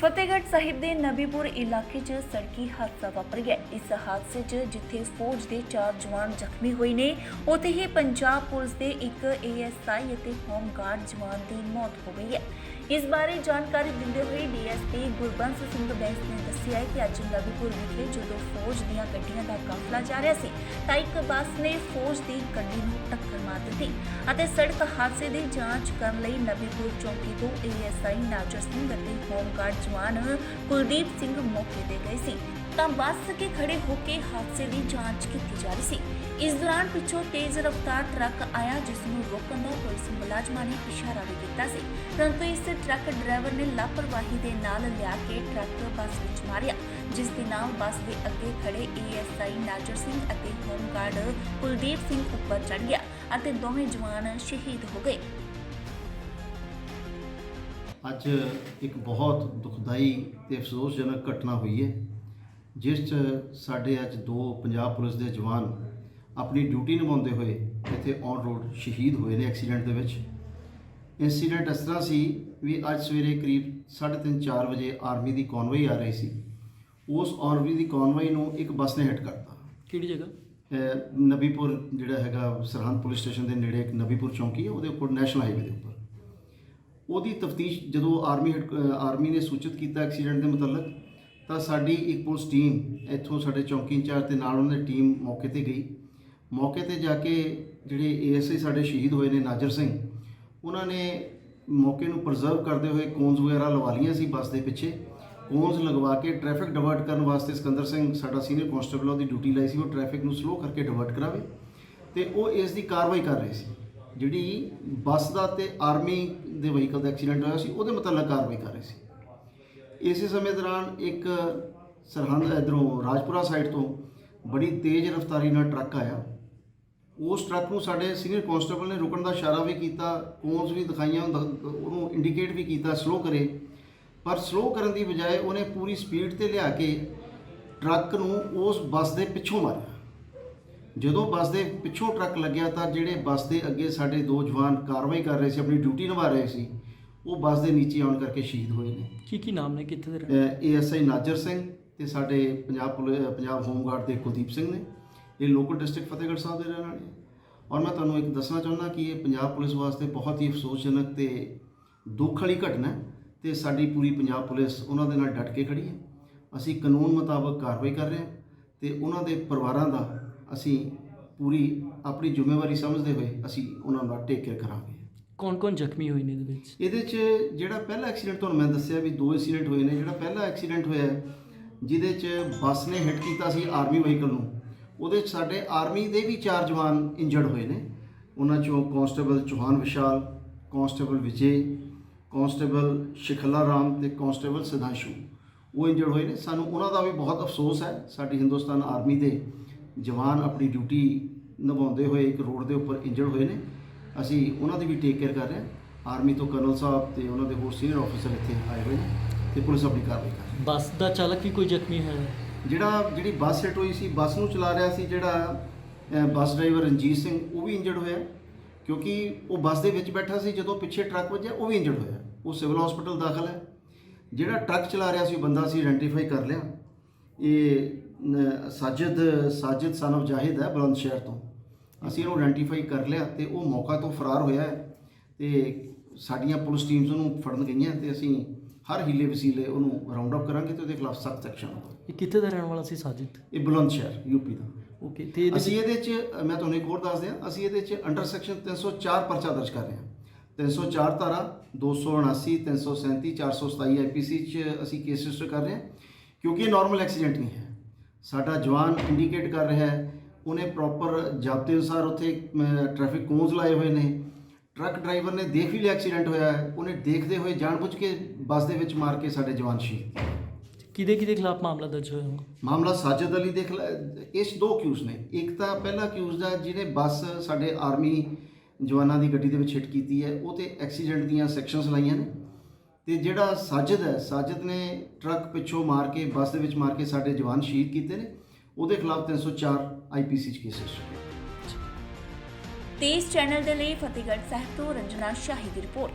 ਫਤਿਹਗੜ੍ਹ ਸਾਹਿਬ ਦੇ ਨਬੀਪੁਰ ਇਲਾਕੇ 'ਚ ਸੜਕੀ ਹਾਦਸਾ ਵਾਪਰ ਗਿਆ। ਇਸ ਹਾਦਸੇ 'ਚ ਜਿੱਥੇ ਫੌਜ ਦੇ ਚਾਰ ਜਵਾਨ ਜ਼ਖਮੀ ਹੋਏ ਨੇ, ਉੱਥੇ ਹੀ ਪੰਜਾਬ ਪੁਲਿਸ ਦੇ ਇੱਕ ਏਐਸਆਈ ਅਤੇ ਹੋਮਗਾਰਡ ਜਵਾਨ ਦੀ ਮੌਤ ਹੋ ਗਈ ਹੈ। ਇਸ ਬਾਰੇ ਜਾਣਕਾਰੀ ਦਿੰਦੇ ਹੋਏ ਡੀਐਸਪੀ ਗੁਰਬੰਸ ਸਿੰਘ ਬੈਂਸ ਨੇ ਦੱਸਿਆ ਕਿ ਅੱਜ ਨਬੀਪੁਰ ਵਿਖੇ ਜਦੋਂ ਫੌਜ ਦੀਆਂ ਗੱਡੀਆਂ ਦਾ ਕਾਫਲਾ ਜਾ ਰਿਹਾ ਸੀ, ਤਾਂ ਇੱਕ ਬੱਸ ਨੇ ਫੌਜ ਦੀ ਗੱਡੀ ਨੂੰ ਟੱਕਰ ਮਾਰ ਦਿੱਤੀ ਅਤੇ ਸੜਕ ਹਾਦਸੇ ਦੀ ਜਾਂਚ ਕਰਨ ਲਈ ਨਬੀਪੁਰ ਚੌਕੀ ਤੋਂ ਏਐਸਆਈ ਨਾਜਰ ਸਿੰਘ ਅਤੇ ਹੋਮਗਾਰਡ ਜਵਾਨ ਕੁਲਦੀਪ ਸਿੰਘ ਮੌਕੇ ਤੇ ਗਏ ਸੀ। ਤਾਂ ਬੱਸ ਕੇ ਖੜੇ ਹੋ ਕੇ ਹਾਦਸੇ ਦੀ ਜਾਂਚ ਕੀਤੀ ਜਾ ਰਹੀ ਸੀ। ਇਸ ਦੌਰਾਨ ਪਿੱਛੋਂ ਤੇਜ਼ ਰਫ਼ਤਾਰ ਟਰੱਕ ਆਇਆ, ਜਿਸ ਨੂੰ ਰੋਕਣ ਦਾ ਪੁਲਿਸ ਮੁਲਾਜ਼ਮਾਂ ਨੇ ਇਸ਼ਾਰਾ ਵੀ ਕੀਤਾ ਸੀ। ਪਰੰਤੂ ਇਸ ਟਰੱਕ ਡਰਾਈਵਰ ਨੇ ਲਾਪਰਵਾਹੀ ਦੇ ਨਾਲ ਲਿਆ ਕੇ ਟਰੱਕ ਬੱਸ ਵਿੱਚ ਮਾਰਿਆ, ਜਿਸ ਦੇ ਨਾਲ ਬੱਸ ਦੇ ਅੱਗੇ ਖੜੇ ਏਐਸਆਈ ਨਾਜਰ ਸਿੰਘ ਅਤੇ ਹੋਮਗਾਰਡ ਕੁਲਦੀਪ ਸਿੰਘ ਉੱਪਰ ਚੜ ਗਿਆ ਅਤੇ ਦੋਵੇਂ ਜਵਾਨ ਸ਼ਹੀਦ ਹੋ ਗਏ। ਅੱਜ ਇੱਕ ਬਹੁਤ ਦੁਖਦਾਈ ਤੇ ਅਫਸੋਸਜਨਕ ਘਟਨਾ ਹੋਈ ਹੈ ਜਿਸ 'ਚ ਸਾਡੇ ਅੱਜ ਦੋ ਪੰਜਾਬ ਪੁਲਿਸ ਦੇ ਜਵਾਨ ਆਪਣੀ ਡਿਊਟੀ ਨਿਭਾਉਂਦੇ ਹੋਏ ਇੱਥੇ ਔਨ ਰੋਡ ਸ਼ਹੀਦ ਹੋਏ ਨੇ ਐਕਸੀਡੈਂਟ ਦੇ ਵਿੱਚ। ਇਨਸੀਡੈਂਟ ਇਸ ਤਰ੍ਹਾਂ ਸੀ ਵੀ ਅੱਜ ਸਵੇਰੇ ਕਰੀਬ 3:30 4 ਵਜੇ ਆਰਮੀ ਦੀ ਕਨਵੋਈ ਆ ਰਹੀ ਸੀ। ਉਸ ਆਰਮੀ ਦੀ ਕਨਵੋਈ ਨੂੰ ਇੱਕ ਬੱਸ ਨੇ ਹਿੱਟ ਕਰਤਾ। ਕਿਹੜੀ ਜਗ੍ਹਾ? ਨਬੀਪੁਰ ਜਿਹੜਾ ਹੈਗਾ ਸਰਹੰਦ ਪੁਲਿਸ ਸਟੇਸ਼ਨ ਦੇ ਨੇੜੇ ਇੱਕ ਨਬੀਪੁਰ ਚੌਂਕੀ ਹੈ ਉਹਦੇ ਉੱਪਰ ਨੈਸ਼ਨਲ ਹਾਈਵੇ ਦੇ ਉੱਪਰ। ਉਹਦੀ ਤਫਤੀਸ਼ ਜਦੋਂ ਆਰਮੀ ਹੈਡ- ਆਰਮੀ ਨੇ ਸੂਚਿਤ ਕੀਤਾ ਐਕਸੀਡੈਂਟ ਦੇ ਮੁਤਲਕ, ਤਾਂ ਸਾਡੀ ਇੱਕ ਪੁਲਿਸ ਟੀਮ ਇੱਥੋਂ ਸਾਡੇ ਚੌਂਕੀ ਇੰਚਾਰਜ ਤੇ ਨਾਲ ਉਹਨਾਂ ਦੀ ਟੀਮ ਮੌਕੇ ਤੇ ਗਈ। ਮੌਕੇ ਤੇ ਜਾ ਕੇ ਜਿਹੜੇ ਏਐਸਆਈ ਸਾਡੇ ਸ਼ਹੀਦ ਹੋਏ ਨੇ ਨਾਜਰ ਸਿੰਘ, ਉਹਨਾਂ ਨੇ ਮੌਕੇ ਨੂੰ ਪ੍ਰੀਜ਼ਰਵ ਕਰਦੇ ਹੋਏ ਕੋਨਸ ਵਗੈਰਾ ਲਵਾ ਲਈਆਂ ਸੀ ਬੱਸ ਦੇ ਪਿੱਛੇ। ਕੋਨਸ ਲਗਵਾ ਕੇ ਟ੍ਰੈਫਿਕ ਡਿਵਰਟ ਕਰਨ ਵਾਸਤੇ ਸਿਕੰਦਰ ਸਿੰਘ ਸਾਡਾ ਸੀਨੀਅਰ ਕਨਸਟੇਬਲ ਉਹਦੀ ਡਿਊਟੀ ਲਾਈ ਸੀ, ਉਹ ਟ੍ਰੈਫਿਕ ਨੂੰ ਸਲੋ ਕਰਕੇ ਡਿਵਰਟ ਕਰਾਵੇ ਤੇ ਉਹ ਇਸ ਦੀ ਕਾਰਵਾਈ ਕਰ ਰਹੇ ਸੀ। ਜਿਹੜੀ ਬੱਸ ਦਾ ਤੇ ਆਰਮੀ ਦੇ ਵਹੀਕਲ ਦਾ ਐਕਸੀਡੈਂਟ ਹੋਇਆ ਸੀ, ਉਹਦੇ ਮੁਤਲਕ ਕਾਰਵਾਈ ਕਰ ਰਹੇ ਸੀ। ਇਸੇ ਸਮੇਂ ਦੌਰਾਨ ਇੱਕ ਸਰਹੰਦ ਇਧਰੋਂ ਰਾਜਪੁਰਾ ਸਾਈਡ ਤੋਂ ਬੜੀ ਤੇਜ਼ ਰਫ਼ਤਾਰੀ ਨਾਲ ਟਰੱਕ ਆਇਆ। ਉਸ ਟਰੱਕ ਨੂੰ ਸਾਡੇ ਸੀਨੀਅਰ ਕਨਸਟੇਬਲ ਨੇ ਰੁਕਣ ਦਾ ਇਸ਼ਾਰਾ ਵੀ ਕੀਤਾ, ਕੋਨਸ ਵੀ ਦਿਖਾਈਆਂ, ਉਹਨੂੰ ਇੰਡੀਕੇਟ ਵੀ ਕੀਤਾ ਸਲੋ ਕਰੇ। ਪਰ ਸਲੋ ਕਰਨ ਦੀ ਬਜਾਏ ਉਹਨੇ ਪੂਰੀ ਸਪੀਡ ਤੇ ਲਿਆ ਕੇ ਟਰੱਕ ਨੂੰ ਉਸ ਬੱਸ ਦੇ ਪਿੱਛੋਂ ਮਾਰਿਆ। ਜਦੋਂ ਬੱਸ ਦੇ ਪਿੱਛੋਂ ਟਰੱਕ ਲੱਗਿਆ ਤਾਂ ਜਿਹੜੇ ਬੱਸ ਦੇ ਅੱਗੇ ਸਾਡੇ ਦੋ ਜਵਾਨ ਕਾਰਵਾਈ ਕਰ ਰਹੇ ਸੀ ਆਪਣੀ ਡਿਊਟੀ ਨਿਭਾ ਰਹੇ ਸੀ ਉਹ ਬੱਸ ਦੇ ਨੀਚੇ ਆਉਣ ਕਰਕੇ ਸ਼ਹੀਦ ਹੋਏ ਨੇ। ਕੀ ਕੀ ਨਾਮ ਨੇ ਕਿੱਥੇ ਦੇ ਰਹਿਣ ਏਐਸਆਈ ਨਾਜਰ ਸਿੰਘ ਤੇ ਸਾਡੇ ਪੰਜਾਬ ਪੁਲਿਸ ਪੰਜਾਬ ਹੋਮਗਾਰਡ ਦੇ ਕੁਲਦੀਪ ਸਿੰਘ ਨੇ। ਇਹ ਲੋਕਲ ਡਿਸਟ੍ਰਿਕਟ ਫਤਿਹਗੜ੍ਹ ਸਾਹਿਬ ਦੇ ਰਹਿਣ ਵਾਲੇ ਨੇ। ਔਰ ਮੈਂ ਤੁਹਾਨੂੰ ਇੱਕ ਦੱਸਣਾ ਚਾਹੁੰਦਾ ਕਿ ਇਹ ਪੰਜਾਬ ਪੁਲਿਸ ਵਾਸਤੇ ਬਹੁਤ ਹੀ ਅਫਸੋਸਜਨਕ ਤੇ ਦੁੱਖ ਵਾਲੀ ਘਟਨਾ ਹੈ ਤੇ ਸਾਡੀ ਪੂਰੀ ਪੰਜਾਬ ਪੁਲਿਸ ਉਹਨਾਂ ਦੇ ਨਾਲ ਡਟ ਕੇ ਖੜੀ ਹੈ। ਅਸੀਂ ਕਾਨੂੰਨ ਮੁਤਾਬਕ ਕਾਰਵਾਈ ਕਰ ਰਹੇ ਹਾਂ ਤੇ ਉਹਨਾਂ ਦੇ ਪਰਿਵਾਰਾਂ ਦਾ ਅਸੀਂ ਪੂਰੀ ਆਪਣੀ ਜ਼ਿੰਮੇਵਾਰੀ ਸਮਝਦੇ ਹੋਏ ਅਸੀਂ ਉਹਨਾਂ ਦਾ ਟੇਕ ਕੇਅਰ ਕਰਾਂਗੇ। ਕੌਣ ਕੌਣ ਜ਼ਖਮੀ ਹੋਏ ਨੇ ਇਹਦੇ ਵਿੱਚ? ਇਹਦੇ 'ਚ ਜਿਹੜਾ ਪਹਿਲਾ ਐਕਸੀਡੈਂਟ ਤੁਹਾਨੂੰ ਮੈਂ ਦੱਸਿਆ ਵੀ ਦੋ ਐਕਸੀਡੈਂਟ ਹੋਏ ਨੇ। ਜਿਹੜਾ ਪਹਿਲਾ ਐਕਸੀਡੈਂਟ ਹੋਇਆ ਜਿਹਦੇ 'ਚ ਬੱਸ ਨੇ ਹਿੱਟ ਕੀਤਾ ਸੀ ਆਰਮੀ ਵਹੀਕਲ ਨੂੰ। ਉਹਦੇ 'ਚ ਸਾਡੇ ਆਰਮੀ ਦੇ ਵੀ ਚਾਰ ਜਵਾਨ ਇੰਜਰਡ ਹੋਏ ਨੇ। ਉਹਨਾਂ 'ਚੋਂ constable Chauhan Vishal constable Vijay constable Shikhla Ram ਤੇ ਕਾਂਸਟੇਬਲ ਸਿਧਾਂਸ਼ੂ ਉਹ ਇੰਜਰਡ ਹੋਏ ਨੇ। ਸਾਨੂੰ ਉਹਨਾਂ ਦਾ ਵੀ ਬਹੁਤ ਅਫਸੋਸ ਹੈ। ਸਾਡੀ ਹਿੰਦੁਸਤਾਨ ਆਰਮੀ ਦੇ ਜਵਾਨ ਆਪਣੀ ਡਿਊਟੀ ਨਿਭਾਉਂਦੇ ਹੋਏ ਇੱਕ ਰੋਡ ਦੇ ਉੱਪਰ ਇੰਜਰਡ ਹੋਏ ਨੇ। ਅਸੀਂ ਉਹਨਾਂ ਦੀ ਵੀ ਟੇਕ ਕੇਅਰ ਕਰ ਰਹੇ ਹਾਂ। ਆਰਮੀ ਤੋਂ ਕਰਨਲ ਸਾਹਿਬ ਤੇ ਉਹਨਾਂ ਦੇ ਹੋਰ ਸੀਨੀਅਰ ਆਫੀਸਰ ਇੱਥੇ ਆਏ ਹੋਏ ਨੇ ਤੇ ਪੁਲਿਸ ਆਪਣੀ ਕਾਰਵਾਈ ਕਰ ਰਹੀ ਹੈ। ਬੱਸ ਦਾ ਚਾਲਕ ਵੀ ਕੋਈ ਜ਼ਖਮੀ ਹੈ? ਜਿਹੜਾ ਜਿਹੜੀ ਬੱਸ ਹਿੱਟ ਹੋਈ ਸੀ ਬੱਸ ਨੂੰ ਚਲਾ ਰਿਹਾ ਸੀ ਜਿਹੜਾ ਬੱਸ ਡਰਾਈਵਰ ਰਣਜੀਤ ਸਿੰਘ ਉਹ ਵੀ ਇੰਜਰਡ ਹੋਇਆ। ਕਿਉਂਕਿ ਉਹ ਬੱਸ ਦੇ ਵਿੱਚ ਬੈਠਾ ਸੀ ਜਦੋਂ ਪਿੱਛੇ ਟਰੱਕ ਵੱਜਿਆ ਉਹ ਵੀ ਇੰਜਰਡ ਹੋਇਆ। ਉਹ ਸਿਵਲ ਹਸਪੀਟਲ ਦਾਖਲ ਹੈ। ਜਿਹੜਾ ਟਰੱਕ ਚਲਾ ਰਿਹਾ ਸੀ ਉਹ ਬੰਦਾ ਸੀ ਆਇਡੈਂਟੀਫਾਈ ਕਰ ਲਿਆ। ਇਹ ਸਾਜਿਦ ਸਾਜਿਦ ਸਨ of ਜਾਹਿਦ ਹੈ ਬੁਲੰਦ ਸ਼ਹਿਰ ਤੋਂ। ਅਸੀਂ ਇਹਨੂੰ ਆਇਡੈਂਟੀਫਾਈ ਕਰ ਲਿਆ ਤੇ ਉਹ ਮੌਕਾ ਤੋਂ ਫਰਾਰ ਹੋਇਆ ਹੈ ਤੇ ਸਾਡੀਆਂ ਪੁਲਿਸ ਟੀਮਸ ਉਹਨੂੰ ਫੜਨ ਗਈਆਂ ਤੇ ਅਸੀਂ ਹਰ ਹੀਲੇ ਵਸੀਲੇ ਉਹਨੂੰ ਰਾਉਂਡ ਅਪ ਕਰਾਂਗੇ ਤੇ ਉਹਦੇ ਖਿਲਾਫ ਸਖਤ ਐਕਸ਼ਨ ਇਹ ਕਿੱਥੇ ਦਾ ਰਹਿਣ ਵਾਲਾ ਸੀ ਸਾਜਿਦ? ਇਹ ਬੁਲੰਦ ਸ਼ਹਿਰ ਯੂਪੀ ਦਾ। ਓਕੇ ਤੇ ਅਸੀਂ ਇਹਦੇ 'ਚ ਮੈਂ ਤੁਹਾਨੂੰ ਇੱਕ ਹੋਰ ਦੱਸ ਦਿਆਂ ਅਸੀਂ ਇਹਦੇ 'ਚ ਅੰਡਰ ਸੈਕਸ਼ਨ 304 ਪਰਚਾ ਦਰਜ ਕਰ ਰਹੇ ਹਾਂ। 304 ਧਾਰਾ 279 337 427 ਆਈਪੀਸੀ 'ਚ ਅਸੀਂ ਕੇਸ ਰਜਿਸਟਰ ਕਰ ਰਹੇ ਹਾਂ ਕਿਉਂਕਿ ਇਹ ਨਾਰਮਲ ਐਕਸੀਡੈਂਟ ਨਹੀਂ ਹੈ। ਸਾਡਾ ਜਵਾਨ ਇੰਡੀਕੇਟ ਕਰ ਰਿਹਾ ਹੈ ਉਹਨੇ ਪ੍ਰੋਪਰ ਜਾਬਤੇ ਅਨੁਸਾਰ ਉੱਥੇ ਟ੍ਰੈਫਿਕ ਕੋਨਸ ਲਾਏ ਹੋਏ ਨੇ। ਟਰੱਕ ਡਰਾਈਵਰ ਨੇ ਦੇਖ ਵੀ ਲਿਆ ਐਕਸੀਡੈਂਟ ਹੋਇਆ ਹੈ ਉਹਨੇ ਦੇਖਦੇ ਹੋਏ ਜਾਣਬੁੱਝ ਕੇ ਬੱਸ ਦੇ ਵਿੱਚ ਮਾਰ ਕੇ ਸਾਡੇ ਜਵਾਨ ਸ਼ਹੀਦ ਕਿਹਦੇ ਕਿਹਦੇ ਖਿਲਾਫ ਮਾਮਲਾ ਦਰਜ ਹੋਇਆ ਹੋਗਾ ਮਾਮਲਾ ਸਾਜਦ ਅਲੀ ਦੇ ਖਿਲਾਫ ਇਸ ਦੋ ਅਕਿਊਜ਼ ਨੇ। ਇੱਕ ਤਾਂ ਪਹਿਲਾ ਅਕਿਊਜ਼ ਦਾ ਜਿਹਨੇ ਬੱਸ ਸਾਡੇ ਆਰਮੀ ਜਵਾਨਾਂ ਦੀ ਗੱਡੀ ਦੇ ਵਿੱਚ ਹਿੱਟ ਕੀਤੀ ਹੈ ਉਹ ਤੇ ਐਕਸੀਡੈਂਟ ਦੀਆਂ ਸੈਕਸ਼ਨਸ ਲਾਈਆਂ ਨੇ। ਤੇ ਜਿਹੜਾ ਸਾਜਦ ਹੈ, ਸਾਜਦ ਨੇ ਟਰੱਕ ਪਿੱਛੋਂ ਮਾਰ ਕੇ, ਬੱਸ ਦੇ ਵਿੱਚ ਮਾਰ ਕੇ ਸਾਡੇ ਜਵਾਨ ਸ਼ਹੀਦ ਕੀਤੇ ਨੇ। ਉਹਦੇ ਖਿਲਾਫ 304 ਆਈਪੀਸੀ ਚ ਕੇਸ ਤੇਜ਼ ਚੈਨਲ ਦੇ ਲਈ ਫਤਿਹਗੜ੍ਹ ਸਾਹਿਬ ਤੋਂ ਰੰਜਨਾ ਸ਼ਾਹੀ ਦੀ ਰਿਪੋਰਟ।